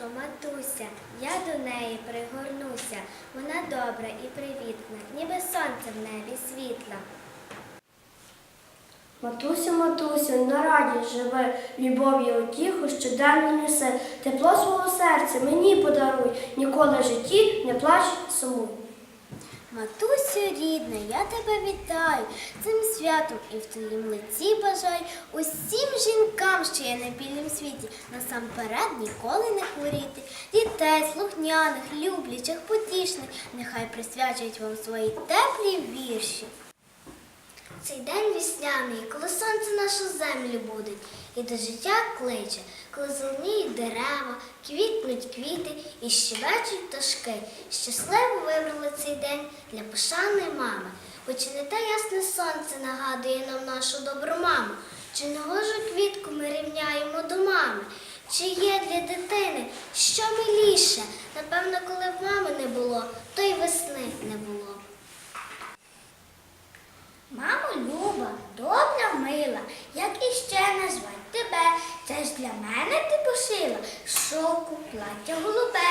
Сонечко, матуся, я до неї пригорнуся. Вона добра і привітна, ніби сонце в небі світла. Матусю, матусю, на раді живе, любов'ю утіху щоденно несе, тепло свого серця мені подаруй, ніколи в житті не плач, сумуй. Матусю рідна, я тебе вітаю цим святом і в твоїм лиці бажаю усім жінкам, що є на білім світі, насамперед ніколи не хворіти. Дітей, слухняних, люблячих, потішних, нехай присвячують вам свої теплі вірші. Цей день вісняний, коли сонце нашу землю будить, і до життя кличе, коли зеленіють дерева, квітнуть квіти і щебечуть пташки. Щасливо вибрали цей день для пошани мами. Бо чи не те ясне сонце нагадує нам нашу добру маму? Чи не гожу квітку ми рівняємо до мами? Чи є для дитини що миліше? Напевно, коли б мами не було, то й весни не було. Мамо Люба, добра, мила, як іще назвать тебе? Це ж для мене ти пошила шовку, плаття голубе.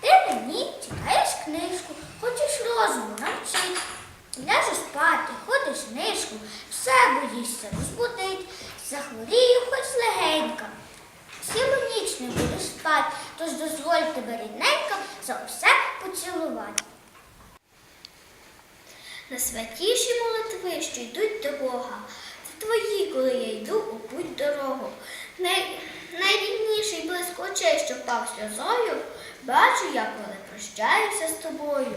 Ти мені читаєш книжку, хочеш розуму навчить. Ляжеш спати, ходиш нишку, все боїшся розбудить, захворію хоч легенько. Цілу ніч не будеш спати, тож дозволь тебе рідненько за все поцілувати. На святіші молитви, що йдуть до Бога. Це твої, коли я йду у путь дорогу. Най... Найрідніший близько очей, що впав сльозою, бачу я, коли прощаюся з тобою.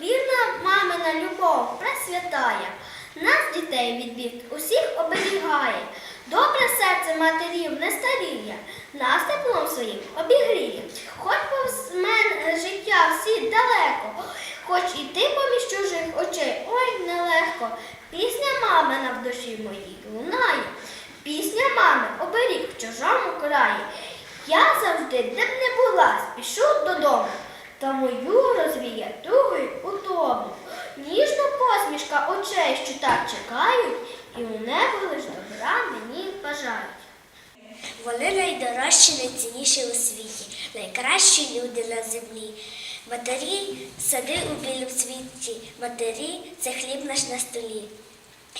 Вірна мамина любов, пресвятая, нас, дітей від бід, усіх оберігає. Матерів не старіє, нас теплом своїм обігріє. Хоч повз мене життя всі далеко, хоч і ти поміж чужих очей, ой, нелегко. Пісня мамина в душі моїй лунає. Пісня мами оберіг в чужому краї. Я завжди, де б не була, спішу додому, та мою розвіє тугою утому. Ніжна посмішка очей, що так чекають, і у небо лиш добра мені бажають. Вони найдорожчі, найцінніші у світі, найкращі люди на землі. Матері сади у білім світі, матері це хліб наш на столі.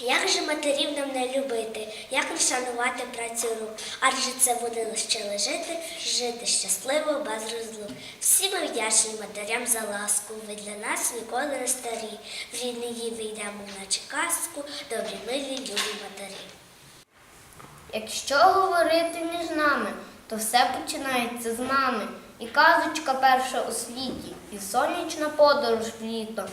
Як же матерів нам не любити, як не шанувати працю рук, адже це вони лише жити, жити щасливо без розлук. Всі ми вдячні матерям за ласку, ви для нас ніколи не старі. В рідні її вийдемо, наче казку, добрі милі любі матері. Якщо говорити між нами, то все починається з мами. І казочка перша у світі, і сонячна подорож в літо.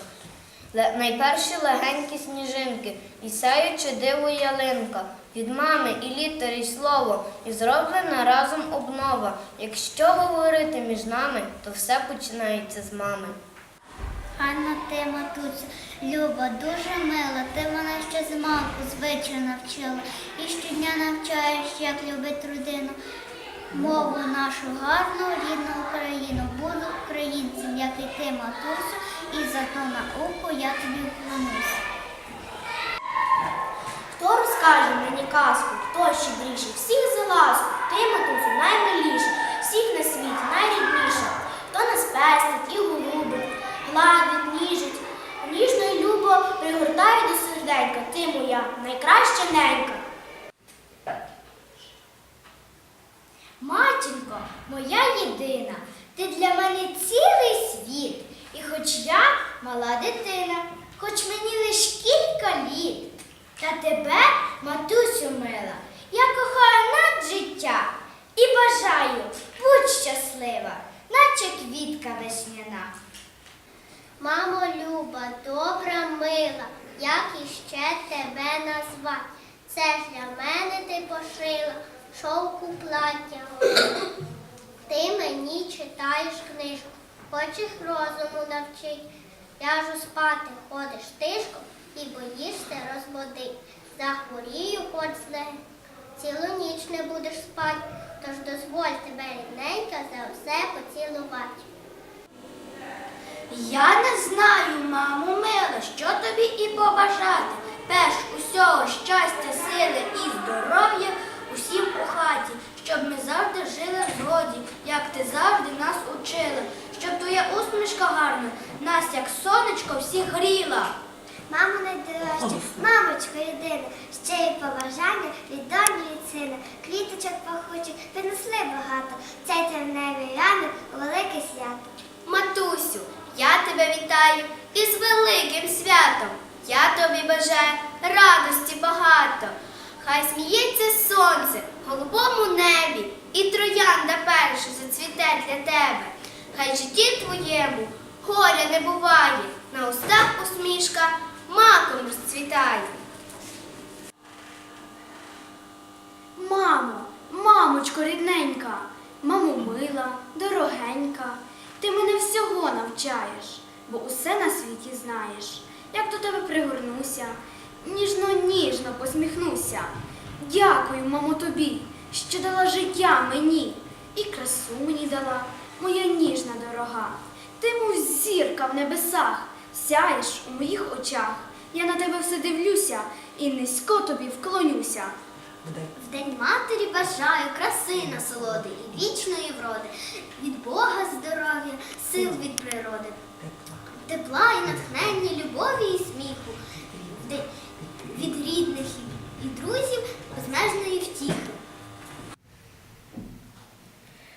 Найперші легенькі сніжинки, і сяючи диво ялинка. Від мами і літери, й слово, і зроблена разом обнова. Якщо говорити між нами, то все починається з мами. Ганна, ти, матуся, Люба, дуже мила, ти мене ще з малку звичаю навчила. І щодня навчаєш, як любить родину. Мову нашу гарну, рідну Україну. Буду українцем, як і ти, матусю, і за ту науку я тобі вклонюся. Хто розкаже мені казку, хто щедріший, всіх за ласку, ти, матусю, наймиліша, всіх на світі найрідніша, хто нас пестить і голубить, гладить, ніжить, ніжно й любо пригортає до серденька, ти моя найкраща ненька. Матінко, моя єдина, ти для мене цілий світ, і хоч я мала дитина, хоч мені лиш кілька літ. Та тебе, матусю мила, я кохаю над життя і бажаю, будь щаслива, наче квітка весняна. Мамо Люба, добра, мила, як іще тебе назвати? Це ж для мене ти пошила шовку плаття. Ти мені читаєш книжку, хочеш розуму навчить. Ляжу спати, ходиш тишко і боїшся розбудить. Захворію, хоч зле, цілу ніч не будеш спати, тож дозволь тебе рідненька за все поцілувати. Я не знаю, мамо мила, що тобі і побажати. Перш усього щастя, сили і здоров'я усім у хаті, щоб ми завжди жили в згоді, як ти завжди нас учила, щоб твоя усмішка гарна нас, як сонечко, всіх гріла. Мамо найдорожча, мамочко єдина, ще й побажання від доні від сина. Квіточок пахучих принесли багато. Цей травневий ранок у велике свято. Матусю, я тебе вітаю із великим святом. Я тобі бажаю радості багато. Хай сміється сонце в голубому небі, і троянда перша зацвіте для тебе. Хай житті твоєму горя не буває, на устах усмішка маком розцвітає. Мамо, мамочко рідненька, мамо мила, дорогенька, всього навчаєш, бо усе на світі знаєш. Як до тебе пригорнуся, ніжно ніжно посміхнуся. Дякую, мамо, тобі, що дала життя мені, і красу мені дала, моя ніжна дорога. Ти, мов зірка в небесах, сяєш у моїх очах. Я на тебе все дивлюся і низько тобі вклонюся. В день матері бажаю краси насолоди і вічної вроди, від Бога здоров'я, сил від природи, тепла і натхнення, любові і сміху, від рідних і- і друзів безмежної втіхи.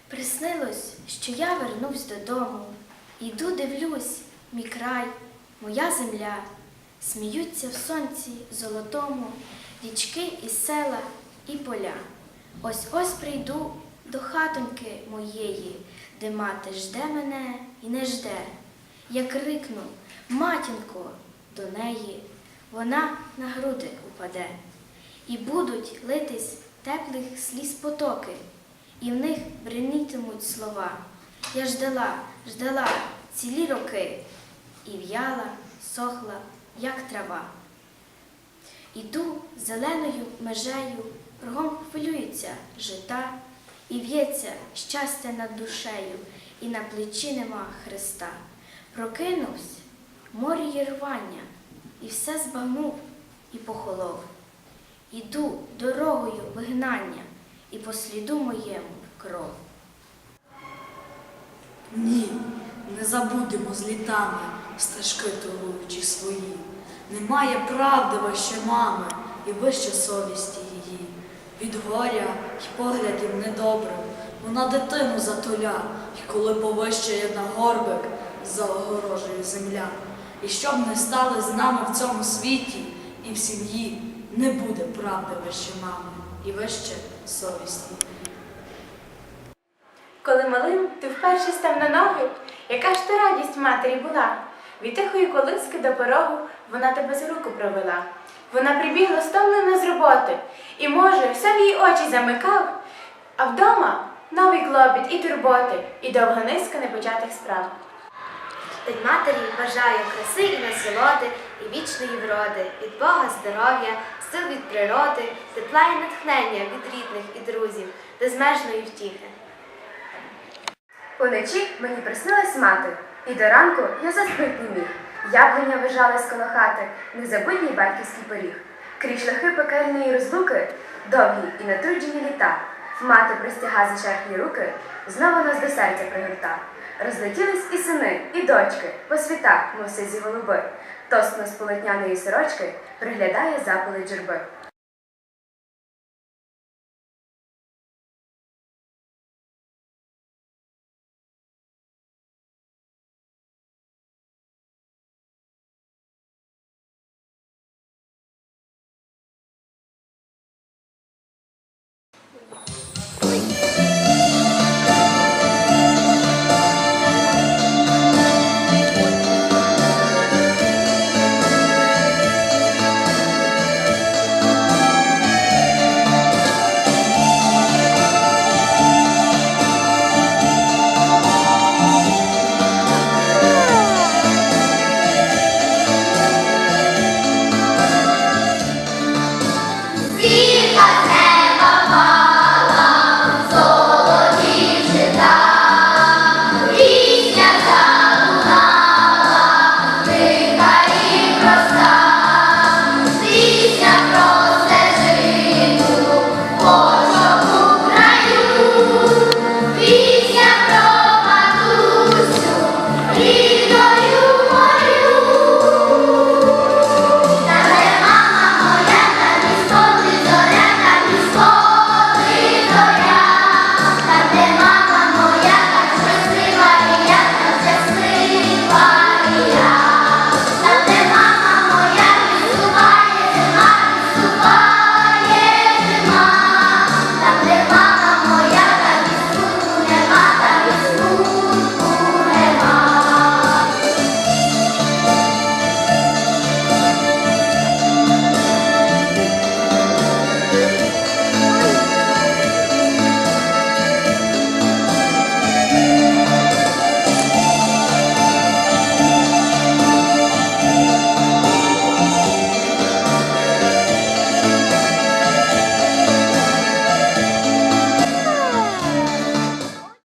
Приснилось, що я вернусь додому. Іду, дивлюсь, мій край, моя земля. Сміються в сонці золотому річки і села, і поля. Ось ось прийду до хатоньки моєї, де мати жде мене і не жде. Я крикну, матінко, до неї, вона на груди упаде. І будуть литись теплих сліз потоки, і в них бринітимуть слова. Я ждала, ждала цілі роки, і в'яла, сохла, як трава. Іду зеленою межею, кругом хвилюється жита, і в'ється щастя над душею, і на плечі нема Христа. Прокинувсь, морі є рвання, і все збагнув і похолов. Іду дорогою вигнання, і по сліду моєму кров. Ні, не забудемо з літами стежки толуючі свої. Немає правди вище мами і вище совісті її. Від горя й поглядів недобрих вона дитину затуля, і коли повищає на горбик, заогорожує земля. І щоб не стали з нами в цьому світі і в сім'ї, не буде правди вище мами і вище совісті. Коли малим ти вперше став на ноги, яка ж то радість матері була. Від тихої колиски до порогу вона тебе за руку провела. Вона прибігла стомлена з роботи, і, може, все в її очі замикав, а вдома новий клопіт і турботи, і довга низка непочатих справ. День матері бажаю краси і насолоди, і вічної вроди, від Бога здоров'я, сил від природи, тепла і натхнення від рідних і друзів, безмежної втіхи. Уночі мені приснилась мати, і до ранку я заспить не міг. Яблуня вижалась коло хати, незабутній батьківський поріг. Крізь шляхи пекельної розлуки, довгі і натруджені літа. Мати простяга за шерхні руки, знову нас до серця пригорта. Розлетілись і сини, і дочки, по світах, мов сизі голуби. Тосно з полотняної сорочки приглядає запали джерби.